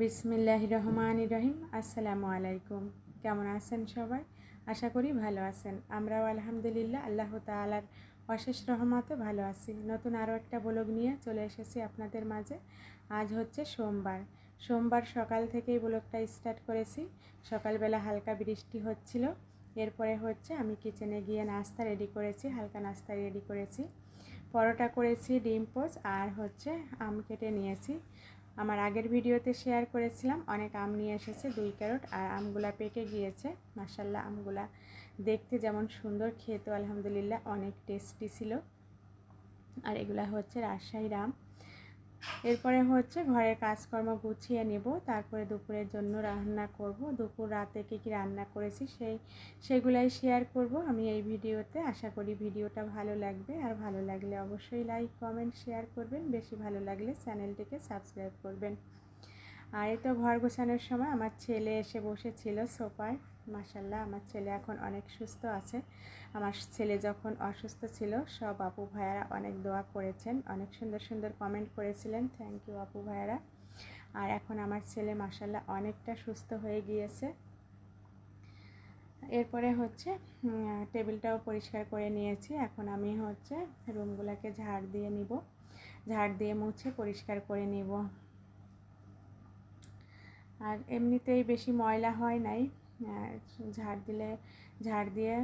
বিসমিল্লাহ রহমান রহিম। আসসালামু আলাইকুম। কেমন আছেন সবাই? আশা করি ভালো আছেন। আমরাও আলহামদুলিল্লাহ আল্লাহ তালার অশেষ রহমতে ভালো আছি। নতুন আরও একটা ব্লগ নিয়ে চলে এসেছি আপনাদের মাঝে। আজ হচ্ছে সোমবার। সোমবার সকাল থেকেই ব্লগটা স্টার্ট করেছি। সকালবেলা হালকা বৃষ্টি হচ্ছিল। এরপরে হচ্ছে আমি কিচেনে গিয়ে নাস্তা রেডি করেছি, হালকা নাস্তা রেডি করেছি। পরোটা করেছি, ডিম পোচ, আর হচ্ছে আম কেটে নিয়েছি। আমার আগের ভিডিওতে শেয়ার করেছিলাম, অনেক আম নিয়ে এসেছে, দুই ক্যারট, আর আমগুলা পেকে গিয়েছে। মাসাল্লাহ আমগুলা দেখতে যেমন সুন্দর খেতে আলহামদুলিল্লাহ অনেক টেস্টি ছিল। আর এগুলা হচ্ছে রাজশাহীর আম। এরপরে হচ্ছে ঘরের কাজকর্ম গুছিয়ে নেব, তারপরে দুপুরের জন্য রান্না করব। দুপুর রাতে কী কী রান্না করেছি সেই, সেগুলাই শেয়ার করব। আমি এই ভিডিওতে আশা করি ভিডিওটা ভালো লাগবে। আর ভালো লাগলে অবশ্যই লাইক কমেন্ট শেয়ার করবেন। বেশি ভালো লাগলে চ্যানেলটিকে সাবস্ক্রাইব করবেন। আর এই তো ঘর গোছানোর সময় আমার ছেলে এসে বসেছিল সোফায়। মাসাল্লাহ আমার ছেলে এখন অনেক সুস্থ আছে। আমার ছেলে যখন অসুস্থ ছিল, সব আপু ভাইয়ারা অনেক দোয়া করেছেন, অনেক সুন্দর সুন্দর কমেন্ট করেছিলেন। থ্যাংক ইউ আপু ভাইয়ারা। আর এখন আমার ছেলে মাসাল্লাহ অনেকটা সুস্থ হয়ে গিয়েছে। এরপরে হচ্ছে টেবিলটাও পরিষ্কার করে নিয়েছি। এখন আমি হচ্ছে রুমগুলোকে ঝাড় দিয়ে নিব। ঝাড় দিয়ে মুছে পরিষ্কার করে নিব। আর এমনিতেই বেশি ময়লা হয় নাই ঝাড় দিলে, ঝাড় দিয়ে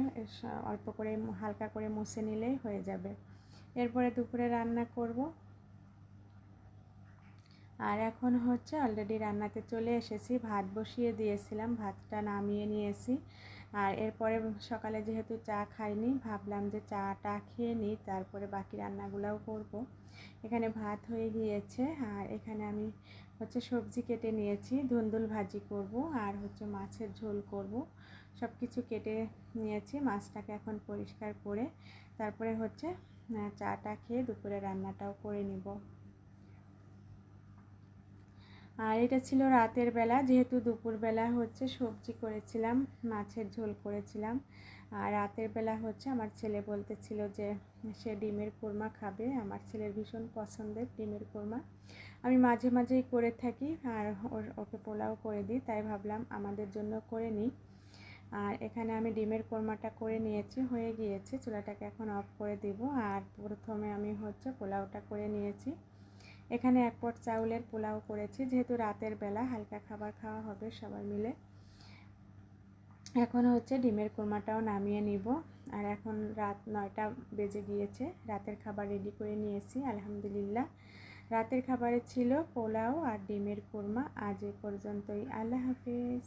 অল্প করে হালকা করে মুছে নিলেই হয়ে যাবে। এরপরে দুপুরে রান্না করব। আর এখন হচ্ছে অলরেডি রান্নাতে চলে এসেছি, ভাত বসিয়ে দিয়েছিলাম, ভাতটা নামিয়ে নিয়েছি। আর এরপরে সকালে যেহেতু চা খাইনি, ভাবলাম যে চাটা খেয়ে নিই, তারপরে বাকি রান্নাগুলোও করব। এখানে ভাত হয়ে গিয়েছে, আর এখানে আমি হচ্ছে সবজি কেটে নিয়েছি, ধুন্দুল ভাজি করব আর হচ্ছে মাছের ঝোল করব। সব কিছু কেটে নিয়েছি, মাছটাকে এখন পরিষ্কার করে, তারপরে হচ্ছে চাটা খেয়ে দুপুরে রান্নাটাও করে নিব। আর এটা ছিল রাতের বেলা, যেহেতু দুপুরবেলা হচ্ছে সবজি করেছিলাম, মাছের ঝোল করেছিলাম। আর রাতের বেলা হচ্ছে আমার ছেলে বলতেছিল যে, সে ডিমের কোরমা খাবে। আমার ছেলের ভীষণ পছন্দের ডিমের কোরমা। আমি মাঝে মাঝেই করে থাকি আর ওর, ওকে পোলাও করে দিই, তাই ভাবলাম আমাদের জন্য করে নিই। আর এখানে আমি ডিমের কোরমাটা করে নিয়েছি, হয়ে গিয়েছে। চুলাটাকে এখন অফ করে দিব। আর প্রথমে আমি হচ্ছে পোলাওটা করে নিয়েছি। এখানে এক পট চাউলের পোলাও করেছি, যেহেতু রাতের বেলা হালকা খাবার খাওয়া হবে সবাই মিলে। এখন হচ্ছে ডিমের কোরমাটাও নামিয়ে নিব। আর এখন রাত নয়টা বেজে গিয়েছে, রাতের খাবার রেডি করে নিয়েছি, আলহামদুলিল্লাহ। রাতের খাবারে ছিল পোলাও আর ডিমের কোরমা, আজ এ পর্যন্তই। আল্লাহ হাফিজ।